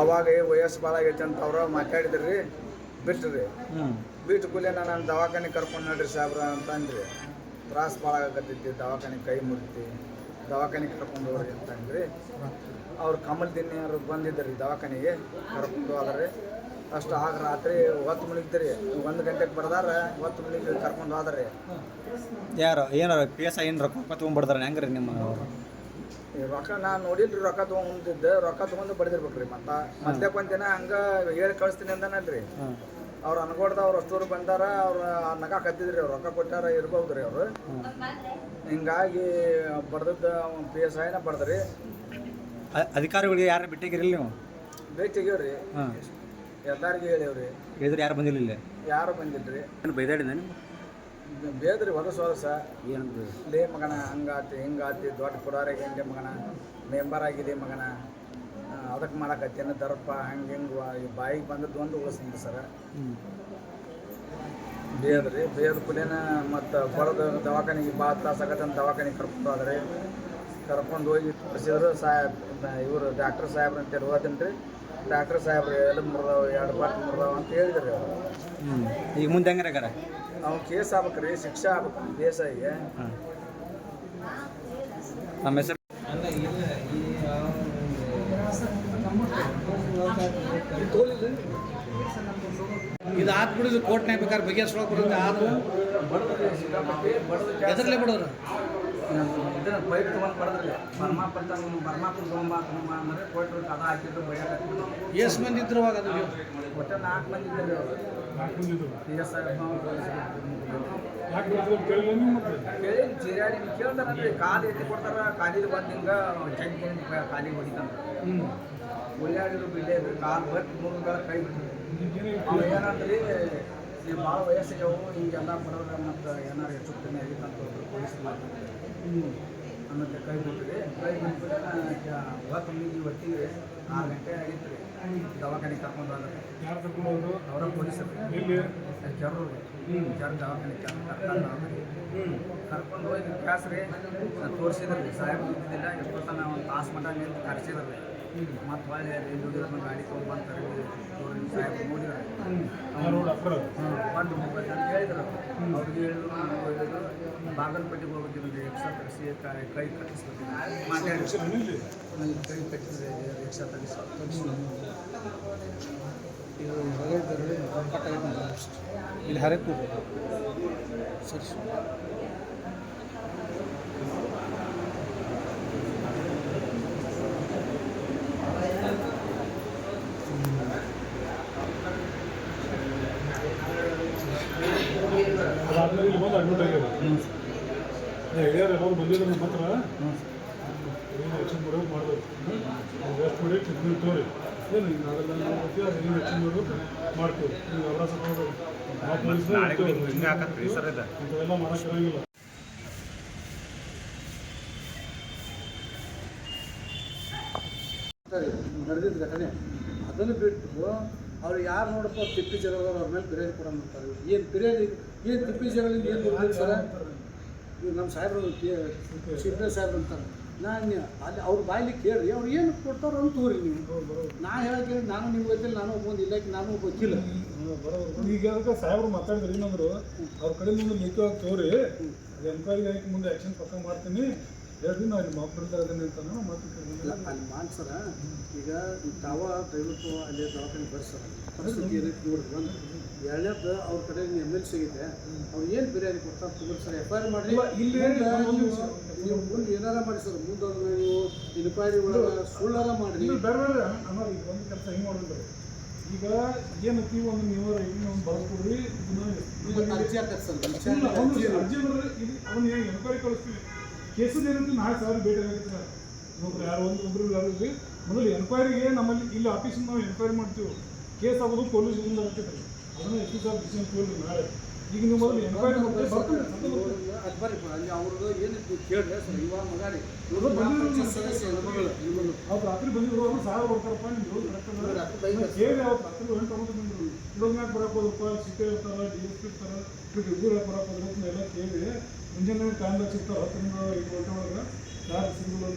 ಅವಾಗ ವಯಸ್ಸು ಭಾಳ ಆಗೈತೆ ಅಂತ ಅವ್ರು ಮಾತಾಡಿದ್ರಿ ಬಿಟ್ರಿ. ಬಿಟ್ಟು ಕೂಲೆ ನಾನು ದವಾಖಾನೆ ಕರ್ಕೊಂಡು ನಡ್ರಿ ಸಾಬ್ರ ಅಂತ ಅಂದ್ರಿ. ತ್ರಾಸ ಭಾಳ ಆಗತ್ತೈತಿ ದವಾಖಾನೆ ಕೈ ಮುರಿತಿ ದವಾಖಾನೆ ಕರ್ಕೊಂಡು ಹೋಗ್ರಿ ಅಂತ ಅಂದ್ರಿ. ಅವ್ರು ಕಮಲ್ ದಿನ ಬಂದಿದ್ದರು ದವಾಖಾನೆಗೆ ಕರ್ಕೊಂಡು ಹೋದ್ರಿ ಅಷ್ಟು ಆಗ ರಾತ್ರಿ ಹೊತ್ತು ಮುಳುಗ್ತೀರಿ ಒಂದು ಗಂಟೆಗೆ ಬರ್ದಾರ ಒತ್ತು ಮುಳುಗಿ ಕರ್ಕೊಂಡು ಹೋದ್ರಿ ಯಾರು ಏನಾರ ಪಿ ಎಸ್ ಐ ಏನು ರೊಕ್ಕ ತೊಗೊಂಡ್ಬಿಡ್ದಾರೆ ಹೆಂಗ್ರಿ ನಿಮ್ಮ ರೊಕ್ಕ ನಾನು ನೋಡಿಲ್ರಿ ರೊಕ್ಕ ತೊಗೊಂಡಿದ್ದೆ ರೊಕ್ಕ ತೊಗೊಂಡು ಬಡಿದಿರ್ಬೇಕ್ರಿ ಮತ್ತೆ. ಮತ್ತೆ ಕೊಂದಿನ ಹಂಗ ಹೇಳಿ ಕಳಿಸ್ತೀನಿ ಅಂದನಲ್ರಿ. ಅವ್ರು ಅನ್ಕೊಡ್ದ ಅವ್ರು ಅಷ್ಟೂರು ಬಂದಾರ ಅವ್ರು ನಗ ಕತ್ತಿದ್ರಿ ಅವ್ರು ರೊಕ್ಕ ಕೊಟ್ಟಾರ ಇರ್ಬೋದ್ರಿ ಅವರು. ಹಿಂಗಾಗಿ ಬಡ್ದದ್ದು ಪಿ ಎಸ್ ಐನ ಬಡ್ದ್ರಿ. ಅಧಿಕಾರಿಗಳಿಗೆ ಯಾರು ಬಿಟ್ಟಿಗಿರಿ ನೀವು? ಭೇಟಿ ತೆಗಿವ್ರಿ ಹಾಂ. ಎಲ್ಲಾರ್ಗಿ ಹೇಳಿವ್ರಿ. ಹೇಳಿದ್ರೆ ಯಾರು ಬಂದಿಲ್ಲ ಇಲ್ಲಿ? ಯಾರು ಬಂದಿಲ್ರಿ? ಏನು ಬೈದಾಡಿದ ನೀವು ಬೇದ್ರಿ ಹೊಲಸ ಹೊಲಸ. ಏನು ಲೇ ಮಗನ ಹಂಗಾತಿ ಹಿಂಗಾತಿ ದೊಡ್ಡ ಪುಡಾರಿಗೆ ಹೆಂಗೆ ಮಗನ? ಮೆಂಬರ್ ಆಗಿದೆ ಮಗನ. ಅದಕ್ಕೆ ಮಾಡಕತ್ತೇನು ದರ್ಪ ಹಂಗೆ ಹಿಂಗೆ ಈ ಬಾಯಿಗೆ ಬಂದದ್ದು ಒಂದು ಉಳಿಸ್ತೀನಿ ಸರ. ಬೇದ್ರಿ ಬೇದ ಕುಲೇನ ಮತ್ತು ಬಡದ ದವಾಖಾನಿಗೆ ಭಾಳ ತಾಸು ಆಗತ್ತಂತ ದವಾಖಾನಿಗೆ ಕರ್ಕೊಂಡು ಹೋದ್ರಿ. ಕರ್ಕೊಂಡು ಹೋಗಿ ತೋರಿಸಿದ್ರು ಸಾಹೇಬ್ ಇವರು ಡಾಕ್ಟರ್ ಸಾಹೇಬ್ರು ಅಂತೇಳಿ ಹೋದನ್ ರೀ ಡಾಕ್ಟರ್ ಸಾಹೇಬ್ರು ಎಲ್ಲ ಮುರಿದವು ಎರಡು ಪಾಟ್ ಮುರಿದವು ಅಂತ ಹೇಳಿದ್ರಿ ಅವರು. ಹ್ಞೂ ಈಗ ಮುಂದೆ ಹೆಂಗಾರ ಅವ್ನು ಕೇಸ್ ಆಗ್ಬೇಕ್ರಿ ಶಿಕ್ಷೆ ಆಗ್ಬೇಕು ದೇಸಾಯಿಗೆ ನಮ್ಮ ಹೆಸರು? ಇದು ಆತ್ ಬಿಡಿದು ಕೋರ್ಟ್ನಾಗ ಬೇಕಾದ್ರೆ ಬಗೆಹರಿಸ್ಕೊಳಕ್ ಬರುತ್ತೆ ಆದ್ರೂ ಎದರ್ಲೆ ಬಿಡೋರು ಇದನ್ನ ಪೈಪ್ ತೊಗೊಂಡು ಪಡೆದ್ರಿ ಬರ್ಮಾಪುರ ಬರ್ಮಾಪುರ ತೊಗೊಂಬ ತೊಗೊಂಬ ಅಂದ್ರೆ ಕೊಟ್ಟರು ಕದ ಹಾಕಿದ್ರು ಬೈಯಾಕತ್ತಿದ್ರು ಎಷ್ಟು ಮಂದಿ ಇದ್ರು ಅವಾಗ ಅದು ಒಟ್ಟು ನಾಲ್ಕು ಮಂದಿ ಇದ್ದಾರೆ ಅವರು ಎಸ್ ಕೇಳಿ ಜಿರಾಡಿ ಕೇಳ್ತಾರಂದ್ರೆ ಕಾಲು ಎತ್ತಿ ಕೊಡ್ತಾರ ಕಾಲಿಗೆ ಬಂದು ಹಿಂಗೆ ಚೆಕ್ ಕಾಲಿಗೆ ಹೊಡಿತಾನ. ಉಳ್ಳಾಡಿದ್ರು ಬಿಡ್ಲೇದು ಕಾಲು ಬಟ್ ಮೂರು ಕಾಲ ಕೈ ಬಿಟ್ಟಿದ್ರು ಅವ ಏನಂದ್ರಿ ನೀವು ಭಾಳ ವಯಸ್ಸಿಗೆವು ಹಿಂಗೆಲ್ಲ ಬರೋದ್ರೆ ಮತ್ತು ಏನಾರು ಹೆಚ್ಚು ಕಮ್ಮಿ ಆಗಿತ್ತು ಅಂತ ಹೋದ್ರು ಪೊಲೀಸ್ ಮಾತಾಡ್ತಾರೆ ಆಮೇಲೆ ಕೈ ಬಿಟ್ಟಿರಿ ಕೈ ಬಿಟ್ಬಿಟ್ಟು ಹೊತ್ತು ಮುಗಿದು ಹೊತ್ತಿಗೆ ಆರು ಗಂಟೆ ಆಗಿತ್ತು. ರೀ ದವಾಖಾನೆ ಕರ್ಕೊಂಡು ಹೋದ್ರೆ ಯಾರು ಕರ್ಕೊಂಡು ಹೋದ್ರು? ಅವರ ಪೊಲೀಸರು ಜರೂರು ಜರು ದವಾಖಾನೆ ಕರ್ಕೊಂಡು ಕರ್ಕೊಂಡು ಹೋಗಿ. ಕ್ಲಾಸ್ ರೀ ತೋರಿಸಿದ್ರಿ ಸಾಹೇಬ್ ಇದ್ದಿದ್ದಿಲ್ಲ ಎಷ್ಟೊತ್ತನ ಒಂದು ತಾಸು ಮಟ ನಿಂತು ಕರೆಸಿದ್ರಿ ಮತ್ತು ಹೊಳ್ಳಿ ಹಿಂದುಳಿದ ಗಾಡಿ ತೊಗೊಂಬಂತಾರೆ ಸಾಹೇಬ್ ನೋಡಿದ್ರೆ ಯಾರು ಡಾಕ್ಟರ್ ಬಂದು ಹೋಗ್ಬೇಕು ಅಂತ ಹೇಳಿದ್ರು ಅವ್ರಿಗೆ ಹೇಳಿದ್ರು ನನಗೆ ಹೇಳಿದ್ರು ಬಾಗಲಪೇಟೆಗೆ ಹೋಗ್ತಿದ್ರಿ ರಿಕ್ಷಾ ತರಿಸಿ ಕೈ ಕೈ ಕಟ್ಟಿಸ್ಬೇಕು ಮಾತಾಡಿ ಇಲ್ಲಿ ಕೈ ಕಟ್ಟಿಸಿದೆ ರಿಕ್ಷಾ ತರಿಸಿ ಇಲ್ಲಿ ಹರಕು ಅದಾದ್ಮೇಲೆ ಇಲ್ಲಿ ಬಂದು ಅಡ್ಮಿಟ್ ಆಗ್ಯಾರ ಹಿರಿಯರು ಎಲ್ಲರೂ ಬಂದಿದ್ರು ನಿಮ್ಮ ಹತ್ರ. ಏನು ಹೆಚ್ಚಿನ ಬರೋದು ಮಾಡಬೇಕು? ರೆಸ್ಟ್ ಮಾಡಿ ಟ್ರೀಟ್ಮೆಂಟ್ ತೋರಿ. ಏನು ಹಿಂಗೆ ನಾವೆಲ್ಲ ನಾವು ಬರ್ತೀವಿ ಅದು ಏನು ಹೆಚ್ಚಿನ ಮಾಡೋದು ಮಾಡ್ತೀವಿ. ನೀವು ಅವರ ನಾವು ಪೊಲೀಸ್ನವ್ರು ಇಂಥವೆಲ್ಲ ಮಾಡೋಕ್ಕಾಗಿಲ್ಲ ನಡೆದಿದ್ದ ಘಟನೆ ಅದನ್ನು ಬಿಟ್ಟು ಅವ್ರು ಯಾರು ನೋಡಪ್ಪ ತಿಪ್ಪಿ ಜಗಳದವ್ರು ಅವ್ರ ಮೇಲೆ ಬಿರಿಯಾನಿ ಕೂಡ ಮಾಡ್ತಾರೆ. ಏನು ಬಿರಿಯಾನಿ, ಏನು ತಿಪ್ಪಿ ಜಗಳಿಂದ ಏನು ಬರ್ತೀವಿ ಸರ? ಇವ್ರು ನಮ್ಮ ಸಾಹೇಬ್ರು ಸಿದ್ದ ಸಾಹೇಬ್ರು ಅಂತಾರೆ. ನಾನು ಅಲ್ಲಿ ಅವ್ರ ಬಾಯಲ್ಲಿ ಕೇಳಿರಿ, ಅವ್ರು ಏನು ಕೊಡ್ತಾರೋ ಅಂತ ತೋರಿ ನೀವು. ನಾನು ಹೇಳಕ್ಕೆ ನಾನು ನಿಮ್ಗೆ ಗೊತ್ತಿಲ್ಲ, ನಾನು ಒಬ್ಬೊಂದು ಇಲಾಖೆ, ನಾನು ಗೊತ್ತಿಲ್ಲ ಈಗ ಸಾಹೇಬ್ರು ಮಾತಾಡಿದ್ರಿ ಏನಂದ್ರು ಅವ್ರ ಕಡೆ ಮುಂದೆ ಮಿತವಾಗಿ ತೋರಿ, ಅದು ಮುಂದೆ ಆ್ಯಕ್ಷನ್ ಪಕ್ಕ ಮಾಡ್ತೀನಿ. ಹೇಳ್ತೀನಿ ನಾವು ನಿಮ್ಮ ಅಪ್ಪಿರ್ತಾರೆ ಅದನ್ನ ಅಂತ ನಾನು ಇಲ್ಲ ಮಾತು ಅಲ್ಲಿ ಮಾಡ್ಸರ ಈಗ ತಾವ ದಯವಿಟ್ಟು ಅಲ್ಲಿ ದವಾಖಾನೆ ಬರ್ಸರ ಪರಿಸ್ಥಿತಿ ಏನೈತೆ ನೋಡಿ ಒಂದು ಎರಡನೇದು ಅವ್ರ ಕಡೆ ಎಂ ಎಲ್ ಸಿ ಇದೆ ಅವ್ರು ಏನು ಬಿರಿಯಾನಿ ಕೊಡ್ತಾರೆ ತಗೋರಿ ಸರ್? ಎಫ್ ಐ ಆರ್ ಮಾಡಿ ಇಲ್ಲ, ನೀವು-. ನೀವು ಮುಂದೆ ಏನಾರ ಮಾಡಿ ಸರ್? ಮುಂದೆ ಅದನ್ನ ನೀವು ಇನ್ಕ್ವೈರಿ ಒಳಗೆ ಸುಳ್ಳಾರ ಬೇರೆ ಬೇರೆ ಅನ್ನೋದು ಈಗ ಒಂದು ಕೆಲಸ ಹೆಂಗೆ ಮಾಡಿದ್ರೆ ಈಗ ಏನೈತಿ ಒಂದು ನೀವು ಈಗ ಒಂದು ಬರ್ಕೊಡ್ರಿ ಇದನ್ನ ಅರ್ಜಿ ಹಾಕತ್ತೆ ಸರ್ ಅರ್ಜಿ ಇದು ಎನ್ಕ್ವೈರಿ ಕಳಿಸ್ತೀವಿ. ಕೇಸದ ಏನಂತ ನಾಳೆ ಸಾವಿರ ಭೇಟಿ ಆಗಿರ್ತಾರೆ ಒಬ್ರು ಯಾರು ಒಂದು ಒಬ್ರು ಯಾರು ಇರ್ಲಿ. ಮೊದಲು ಎನ್ಕ್ವೈರಿಗೆ ನಮ್ಮಲ್ಲಿ ಇಲ್ಲಿ ಆಫೀಸಿಂದ ನಾವು ಎನ್ಕ್ವೈರಿ ಮಾಡ್ತೀವಿ. ಕೇಸ್ ಆಗೋದು ಪೊಲೀಸ್ ಇಂದ ಆಗ್ತೈತೆ. ಅದನ್ನ ಎಷ್ಟು ಸಾವಿರ ಡಿಸಿಷನ್ ಕೇಳಿ ನಾಳೆ. ಈಗ ನೀವು ಮೊದಲು ಎನ್ಕ್ವೈರಿ ಅದು ಬರ್ರಿ ಅಲ್ಲಿ ಅವ್ರದ್ದು ಏನಿತ್ತು ಕೇಳ್ರಿ ಸರ್ ಇವಾಗ ಮಗಾರಿ ಸದಸ್ಯ ಅವ್ರು ರಾತ್ರಿ ಬಂದಿದ್ರು ಅವ್ರು ಸಾವಿರ ಬರ್ತಾರಪ್ಪ ನಿಮ್ಗೆ ಕೇಳಿ ಅವ್ರು ರಾತ್ರಿ ಎಂಟು ಒಂಬತ್ತು ಬಂದ್ರು. ಇವಾಗ ಯಾಕೆ ಬರಕ್ಕೆ ಹೋದಪ್ಪ ಸಿಟಿ ಇರ್ತಾರ ಡಿ ಎಸ್ ಪಿ ಇರ್ತಾರ ಇವ್ರು ಇಬ್ಬರು ಬರಕ್ಕೆ ಹೋದ್ರೆ ಎಲ್ಲ ಕೇಳಿ. ಮುಂಜಾನೆ ಕಾಂದ ಚಿತ್ತ ಹತ್ತರಿಂದ ಈಗ ಹೊರಟೊಳಗೆ ಕಾರ್ ಸಿಗುವ